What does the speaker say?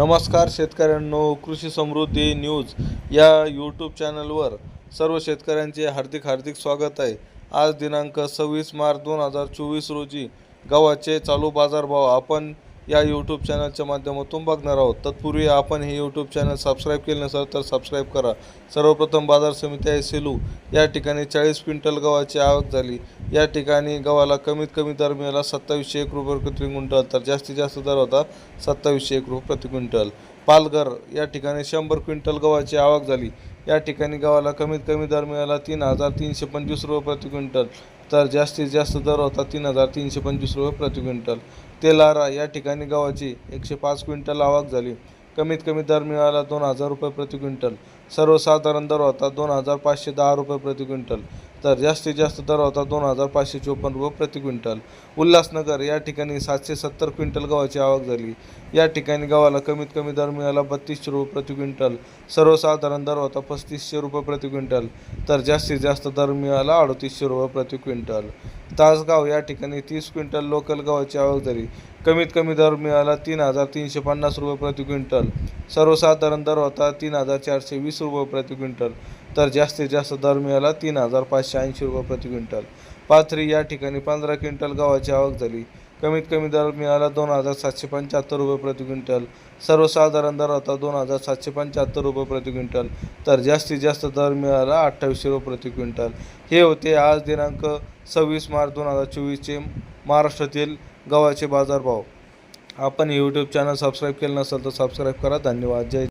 नमस्कार शेतकऱ्यांनो कृषी समृद्धी न्यूज या यूट्यूब चॅनलवर सर्व शेतकऱ्यांचे हार्दिक हार्दिक स्वागत आहे. आज दिनांक सव्वीस मार्च दोन हजार चोवीस रोजी गव्हाचे चालू बाजारभाव आपण या यूट्यूब चॅनलच्या माध्यमातून बघणार आहोत. तत्पूर्वी आपण हे यूट्यूब चॅनल सबस्क्राईब केले नसेल तर सबस्क्राईब करा. सर्वप्रथम बाजार समिती आहे सेलू. या ठिकाणी चाळीस क्विंटल गव्हाची आवक झाली. या ठिकाणी गव्हाला कमीत कमी दर मिळाला सत्तावीसशे एक रुपये प्रति क्विंटल तर जास्तीत जास्त दर होता सत्तावीसशे एक रुपये प्रति क्विंटल. पालघर या ठिकाणी शंभर क्विंटल गव्हाची आवक झाली. या ठिकाणी गव्हाला कमीत कमी दर मिळाला तीन हजार तीनशे पंचवीस रुपये प्रति क्विंटल तर जास्तीत जास्त दर होता तीन हजार तीनशे पंचवीस रुपये प्रति क्विंटल. तेलारा या ठिकाणी गव्हाची एकशे पाच क्विंटल आवक झाली. कमीत कमी दर मिळाला दोन हजार रुपये प्रति क्विंटल. सर्वसाधारण दर होता दोन हजार पाचशे दहा रुपये प्रति क्विंटल. तर जास्तीत जास्त दर होता दोन हजार पाचशे चोपन्न रुपये प्रति क्विंटल. उल्हासनगर या ठिकाणी सातशे सत्तर क्विंटल गव्हाची आवक झाली. या ठिकाणी गव्हाला कमीत कमी दर मिळाला बत्तीसशे रुपये प्रति क्विंटल. सर्वसाधारण दर होता पस्तीसशे रुपये प्रति क्विंटल. तर जास्तीत जास्त दर मिळाला अडतीसशे रुपये प्रति क्विंटल. तासगाव या ठिकाणी तीस क्विंटल लोकल गव्हाची आवक झाली. कमीत कमी दर मिळाला तीन हजार तीनशे पन्नास रुपये प्रति क्विंटल. सर्वसाधारण दर होता तीन हजार चारशे वीस रुपये प्रति क्विंटल. तर जास्तीत जास्त दर मिळाला तीन हजार पाचशे ऐंशी रुपये प्रति क्विंटल. पाथरी या ठिकाणी पंधरा क्विंटल गव्हाची आवक झाली. कमीत कमी दर मिळाला दोन हजार सातशे पंच्याहत्तर रुपये प्रति क्विंटल. सर्वसाधारण दर होता दोन हजार सातशे पंच्याहत्तर रुपये प्रति क्विंटल. तर जास्तीत जास्त दर मिळाला अठ्ठावीसशे रुपये प्रति क्विंटल. हे होते आज दिनांक सव्वीस मार्च दोन हजार चोवीसचे महाराष्ट्रातील गव्हाचे बाजारभाव आपण यूट्यूब चॅनल सबस्क्राईब केलं नसेल तर सबस्क्राईब करा. धन्यवाद. जय